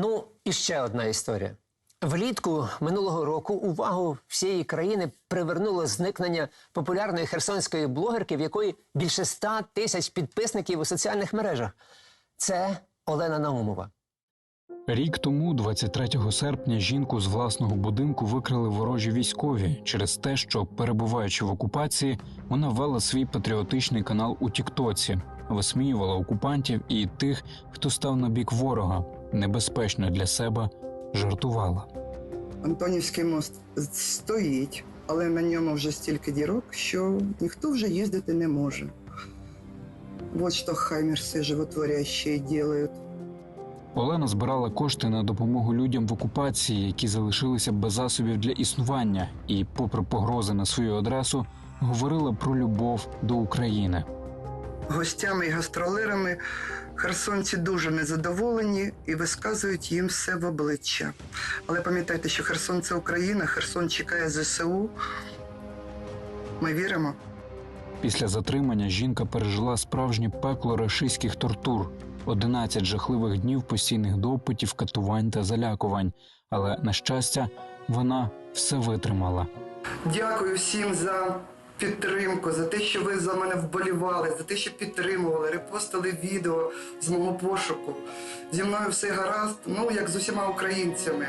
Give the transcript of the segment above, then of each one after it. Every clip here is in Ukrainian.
Ну, і ще одна історія. Влітку минулого року увагу всієї країни привернуло зникнення популярної херсонської блогерки, в якої більше ста тисяч підписників у соціальних мережах. Це Олена Наумова. Рік тому, 23 серпня, жінку з власного будинку викрали ворожі військові через те, що, перебуваючи в окупації, вона вела свій патріотичний канал у Тіктоці, висміювала окупантів і тих, хто став на бік ворога, небезпечно для себе жартувала. Антонівський мост стоїть, але на ньому вже стільки дірок, що ніхто вже їздити не може. Вот що хаймерси животворящие делают. Олена збирала кошти на допомогу людям в окупації, які залишилися без засобів для існування, і, попри погрози на свою адресу, говорила про любов до України. Гостями і гастролерами херсонці дуже незадоволені і висказують їм все в обличчя. Але пам'ятайте, що Херсон це Україна, Херсон чекає ЗСУ. Ми віримо. Після затримання жінка пережила справжнє пекло рашистських тортур, 11 жахливих днів постійних допитів, катувань та залякувань. Але на щастя, вона все витримала. Дякую всім за підтримку, за те, що ви за мене вболівали, за те, що підтримували, репостили відео з мого пошуку. Зі мною все гаразд, ну як з усіма українцями.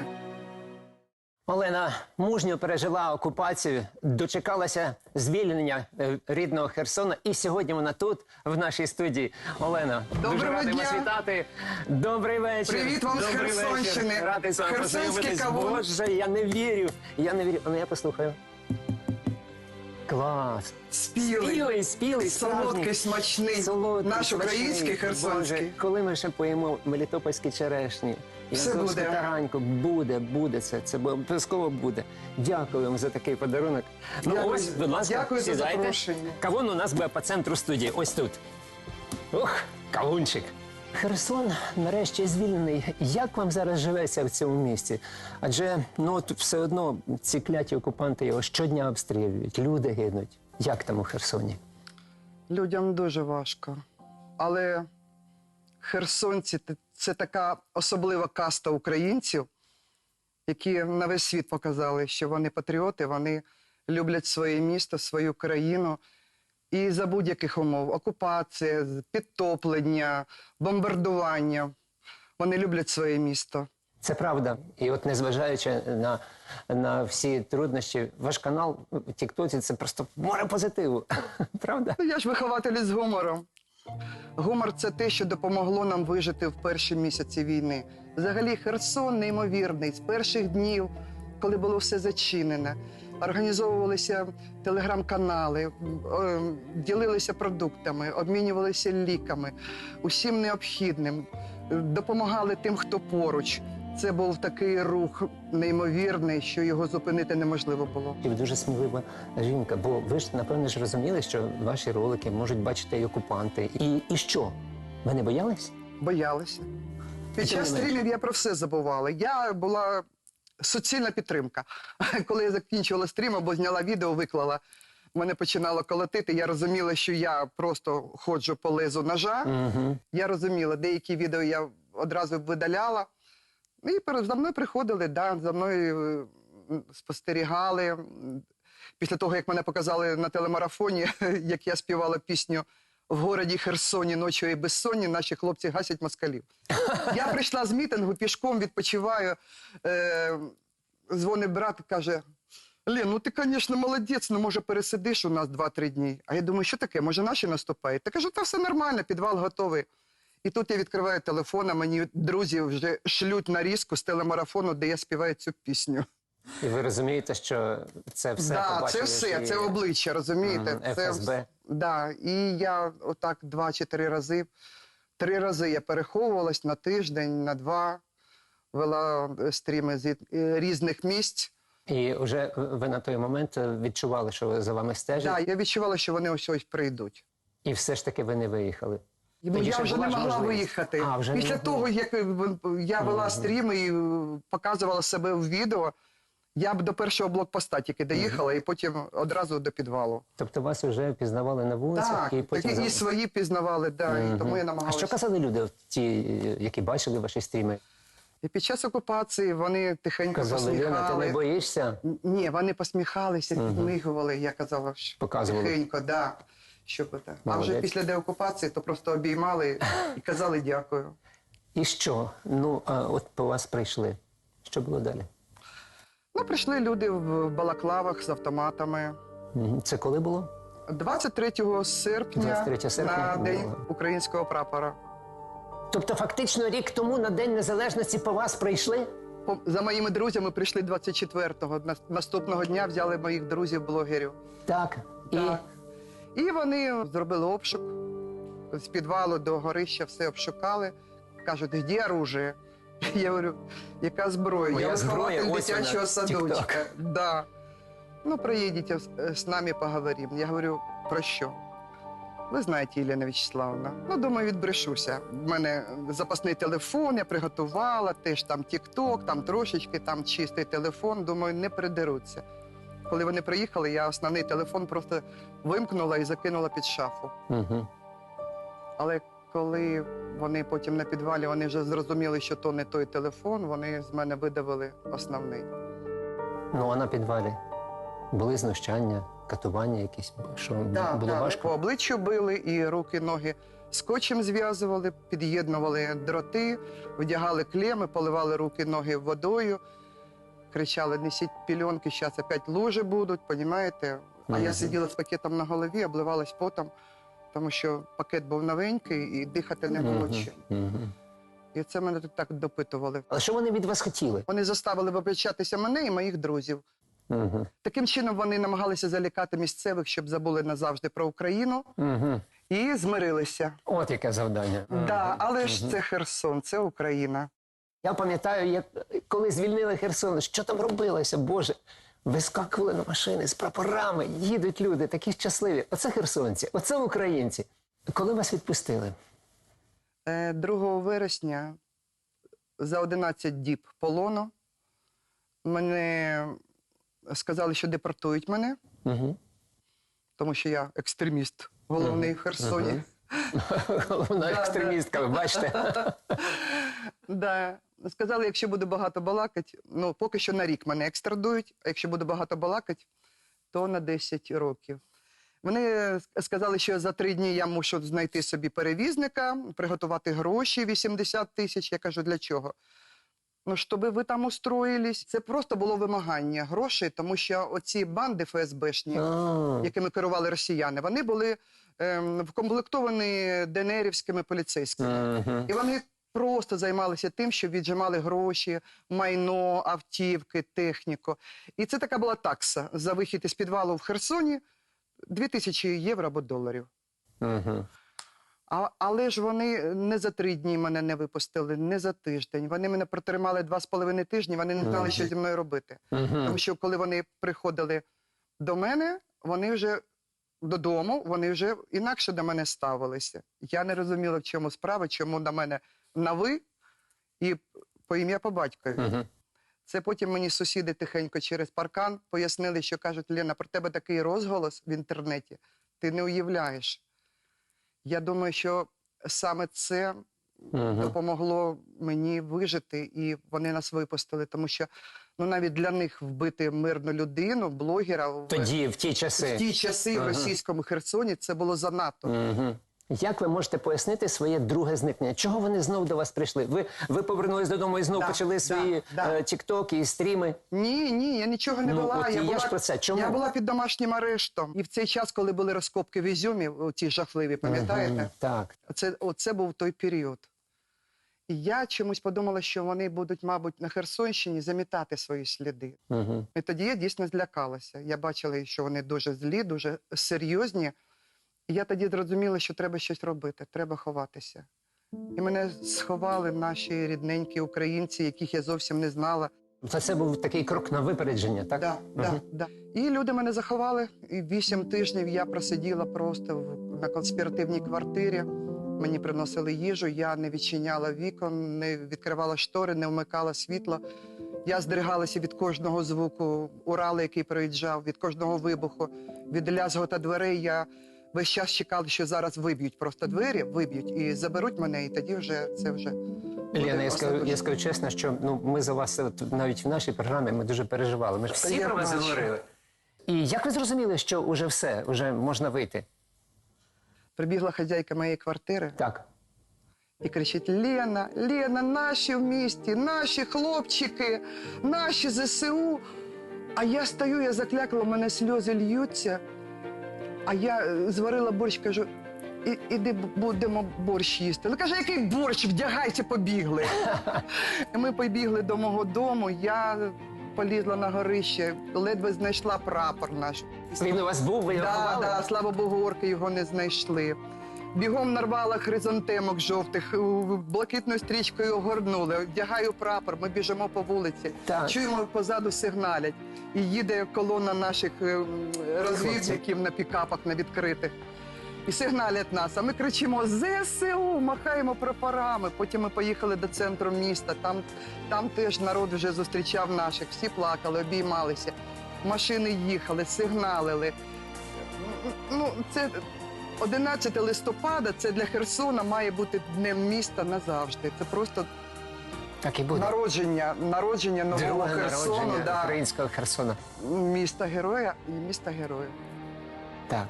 Олена мужньо пережила окупацію, дочекалася звільнення е, рідного Херсона, і сьогодні вона тут, в нашій студії. Олена, дуже радий вас вітати. Добрий вечір. Привіт вам з Добрий Херсонщини. Радий з вами Херсонський познайомитись. кавун. Боже, я не вірю. Я не вірю. Ну, я послухаю. Клас. Спілий, Спілий, спілий, солодкий, справжній. смачний, Солодкий, наш смачний. український, херсонський. Боже, коли ми ще поїмо мелітопольські черешні, Все Янковську буде. тараньку, буде, буде це. Це обов'язково буде. Дякую вам за такий подарунок. Ну Дякую. ось, будь ласка, Дякую за сідайте. запрошення. Кавун у нас буде по центру студії. Ось тут. Ух, кавунчик. Херсон нарешті звільнений. Як вам зараз живеться в цьому місті? Адже ну все одно ці кляті окупанти його щодня обстрілюють, люди гинуть. Як там у Херсоні? Людям дуже важко. Але херсонці це така особлива каста українців, які на весь світ показали, що вони патріоти, вони люблять своє місто, свою країну. І за будь-яких умов окупація, підтоплення, бомбардування. Вони люблять своє місто. Це правда. І от незважаючи на, на всі труднощі, ваш канал в Тіктоці це просто море позитиву. Правда? Ну, я ж вихователь із гумором. Гумор це те, що допомогло нам вижити в перші місяці війни. Взагалі, Херсон неймовірний з перших днів, коли було все зачинене. Організовувалися телеграм-канали, е, ділилися продуктами, обмінювалися ліками, усім необхідним, е, допомагали тим, хто поруч. Це був такий рух неймовірний, що його зупинити неможливо було. І ви дуже смілива жінка, бо ви ж напевно ж розуміли, що ваші ролики можуть бачити і окупанти. І, і що? Ви не боялись? Боялися. Під час стрімів я про все забувала. Я була суцільна підтримка. Коли я закінчувала стрім або зняла відео, виклала, мене починало колотити. Я розуміла, що я просто ходжу по лезу ножа. Угу. Я розуміла, деякі відео я одразу видаляла. І за мною приходили, да, за мною е, спостерігали. Після того, як мене показали на телемарафоні, як я співала пісню в городі Херсоні ночі і безсонні, наші хлопці гасять москалів. Я прийшла з мітингу, пішком відпочиваю. Е, дзвонить брат і каже: Лен, ну ти, звісно, молодець, ну може пересидиш у нас 2-3 дні. А я думаю, що таке? Може, наші наступають? Та кажу, та все нормально, підвал готовий. І тут я відкриваю телефон, а мені друзі вже шлють нарізку з телемарафону, де я співаю цю пісню. І ви розумієте, що це все да, це все, і- це обличчя, розумієте? Мгм, Це ФСБ. Да. І я отак два чи три рази. Три рази я переховувалась на тиждень, на два, вела е, стріми з е, різних місць. І вже ви на той момент відчували, що за вами стежать, Да, я відчувала, що вони ось ось прийдуть. і все ж таки ви не виїхали. Ну, Тоді я вже не могла можливість. виїхати. А, вже Після могли. того, як е, я вела стріми і показувала себе в відео, я б до першого блокпоста тільки доїхала і потім одразу до підвалу. Тобто вас вже пізнавали на вулицях Так, і потім. за- і свої пізнавали, да, і тому я А намагалася. що казали люди, от ті, які бачили ваші стріми? І під час окупації вони тихенько Казали, Лена, ти посміхали. не боїшся? Ні, вони посміхалися, підмигували. Я казала, що Показували. тихенько, да. Що це. А вже після деокупації то просто обіймали і казали дякую. І що? Ну, а от по вас прийшли. Що було далі? Ну, прийшли люди в балаклавах з автоматами. Це коли було? 23 серпня, 23 серпня. на День Ого. українського прапора. Тобто, фактично, рік тому на День Незалежності по вас прийшли? За моїми друзями прийшли 24-го. Наступного дня взяли моїх друзів-блогерів. Так. І Так. І вони зробили обшук з підвалу до горища, все обшукали. Кажуть, де оружие? Я говорю, яка зброя? Моя Я зброя, вихователь ось дитячого вона, садочка. Да. Ну, приїдете з, з нами поговоримо. Я говорю, про що? Ви знаєте, Єлена Вячеславовна, ну, думаю, відбрешуся. У мене запасний телефон, я приготувала, теж там тік-ток, там трошечки, там чистий телефон. Думаю, не придеруться. Коли вони приїхали, я основний телефон просто вимкнула і закинула під шафу. Угу. Але коли вони потім на підвалі вони вже зрозуміли, що то не той телефон, вони з мене видавили основний. Ну, а на підвалі були знущання, катування якісь, що Да, було да, важко? По обличчю били і руки, ноги скотчем зв'язували, під'єднували дроти, вдягали клеми, поливали руки, ноги водою. Кричали, несіть пільонки, зараз опять лужи будуть, понімаєте? А я сиділа з пакетом на голові, обливалась потом, тому що пакет був новенький і дихати не було чим. І це мене тут так допитували. Але що вони від вас хотіли? Вони заставили вибачатися мене і моїх друзів. Угу. Таким чином вони намагалися залякати місцевих, щоб забули назавжди про Україну Угу. і змирилися. От яке завдання. Да, але ж це Херсон, це Україна. Я пам'ятаю, як коли звільнили Херсон, що там робилося, Боже. Вискакували на машини з прапорами, їдуть люди, такі щасливі. Оце херсонці, оце українці. Коли вас відпустили? Е, 2 вересня за 11 діб полону мене сказали, що депортують мене, Угу. тому що я екстреміст головний в Херсоні. Головна екстремістка, ви бачите? Да. Сказали, якщо буду багато балакати, ну поки що на рік мене екстрадують, а якщо буду багато балакати, то на 10 років. Вони сказали, що за три дні я мушу знайти собі перевізника, приготувати гроші 80 тисяч. Я кажу, для чого? Ну, щоб ви там устроїлись. Це просто було вимагання грошей, тому що оці банди ФСБшні, якими керували росіяни, вони були ем, вкомплектовані ДНРівськими поліцейськими. І вони просто займалися тим, що віджимали гроші, майно, автівки, техніку. І це така була такса за вихід із підвалу в Херсоні 2000 євро або доларів. Мгм. А, але ж вони не за три дні мене не випустили, не за тиждень. Вони мене протримали два з половиною тижні, вони не знали, що зі мною робити. Мгм. Тому що коли вони приходили до мене, вони вже додому, вони вже інакше до мене ставилися. Я не розуміла, в чому справа, чому на мене на ви і по ім'я по батькові. Мгм. Це потім мені сусіди тихенько через паркан пояснили, що кажуть, Лена, про тебе такий розголос в інтернеті, ти не уявляєш. Я думаю, що саме це Мгм. допомогло мені вижити, і вони нас випустили, тому що ну навіть для них вбити мирну людину, блогера в, Тоді, в ті в ті часи в російському Херсоні це було занадто. Мгм. Як ви можете пояснити своє друге зникнення? Чого вони знов до вас прийшли? Ви, ви повернулись додому і знов Да, почали да, свої да. е, тіктоки і стріми? Ні, ні, я нічого не Ну, була. от я, я була ж про це. Чому? я була під домашнім арештом. І в цей час, коли були розкопки в Ізюмі, ті жахливі, пам'ятаєте? Мгм. Так. Це, оце був той період. І я чомусь подумала, що вони будуть, мабуть, на Херсонщині замітати свої сліди. Угу. І тоді я дійсно злякалася. Я бачила, що вони дуже злі, дуже серйозні. І я тоді зрозуміла, що треба щось робити, треба ховатися. І мене сховали наші рідненькі українці, яких я зовсім не знала. Це, це був такий крок на випередження, так? Да, да, да. І люди мене заховали. І вісім тижнів я просиділа просто в, на конспіративній квартирі. Мені приносили їжу, я не відчиняла вікон, не відкривала штори, не вмикала світло. Я здригалася від кожного звуку Урала, який проїжджав, від кожного вибуху, від лязгота дверей. Я весь час чекали, що зараз виб'ють просто двері, виб'ють і заберуть мене, і тоді вже це вже. Лена, я скажу, я скажу чесно, що ну ми за вас от, навіть в нашій програмі ми дуже переживали. Ми ж всі про вас говорили. І як ви зрозуміли, що вже все, вже можна вийти? Прибігла хазяйка моєї квартири Так. і кричить: Лена, Лена, наші в місті, наші хлопчики, наші ЗСУ. А я стою, я заклякла, у мене сльози льються. А я е, зварила борщ, кажу. «І- Іди будемо борщ їсти. Ну каже, який борщ? Вдягайся, побігли. І ми побігли до мого дому. Я полізла на горище, ледве знайшла прапор наш. Він у вас був, ви його Да, да, слава Богу, орки його не знайшли. Бігом нарвала хризантемок жовтих, блакитною стрічкою огорнули. Вдягаю прапор, ми біжимо по вулиці. Так. Чуємо позаду сигналять. І їде колона наших е, розвідників на пікапах на відкритих. І сигналять нас. А ми кричимо ЗСУ, махаємо прапорами. Потім ми поїхали до центру міста. Там, там теж народ вже зустрічав наших. Всі плакали, обіймалися. Машини їхали, сигналили. Ну, це 11 листопада. Це для Херсона має бути днем міста назавжди. Це просто Так і буде. народження, народження нового Друге Херсону, народження да, українського Херсона. міста героя і міста героя. Так,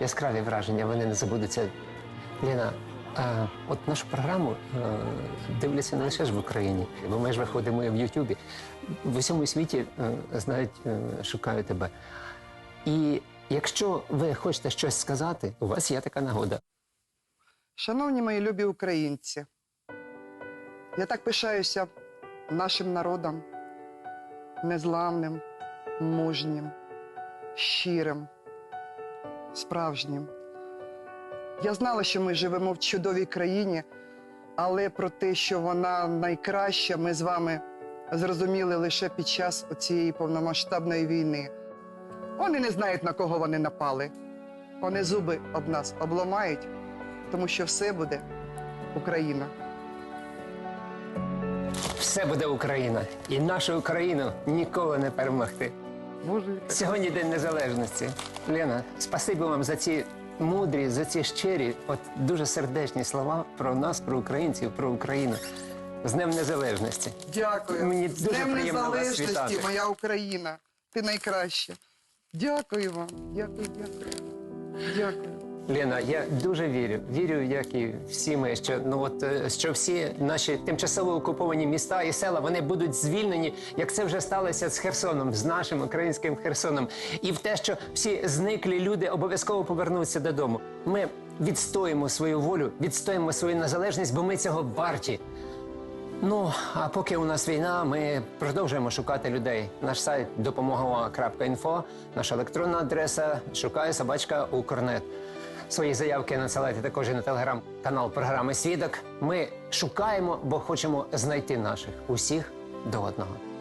яскраві враження, вони не забудуться. Ліна, а, от нашу програму е, дивляться не лише ж в Україні, бо ми ж виходимо і в Ютубі. В усьому світі е, знають, е, шукають тебе. І якщо ви хочете щось сказати, у вас є така нагода. Шановні мої любі українці, я так пишаюся нашим народом, незламним, мужнім, щирим, справжнім. Я знала, що ми живемо в чудовій країні, але про те, що вона найкраща, ми з вами зрозуміли лише під час цієї повномасштабної війни. Вони не знають, на кого вони напали. Вони зуби об нас обламають, тому що все буде Україна. Все буде Україна, і нашу Україну ніколи не перемогти. Сьогодні День Незалежності. Лена, спасибі вам за ці мудрі, за ці щирі, от дуже сердечні слова про нас, про українців, про Україну. З Днем Незалежності. Дякую. Мені З дуже Днем приємно вас незалежності, вітати. моя Україна. Ти найкраща. Дякую вам. Дякую, дякую. Дякую. Лена, я дуже вірю. Вірю, як і всі ми, що ну от е, що всі наші тимчасово окуповані міста і села вони будуть звільнені, як це вже сталося з Херсоном, з нашим українським Херсоном, і в те, що всі зниклі люди обов'язково повернуться додому. Ми відстоїмо свою волю, відстоїмо свою незалежність, бо ми цього варті. Ну, а поки у нас війна, ми продовжуємо шукати людей. Наш сайт допомогова.інфо, наша електронна адреса шукає собачка Укрнет. Свої заявки надсилайте також і на телеграм-канал програми Свідок. Ми шукаємо, бо хочемо знайти наших усіх до одного.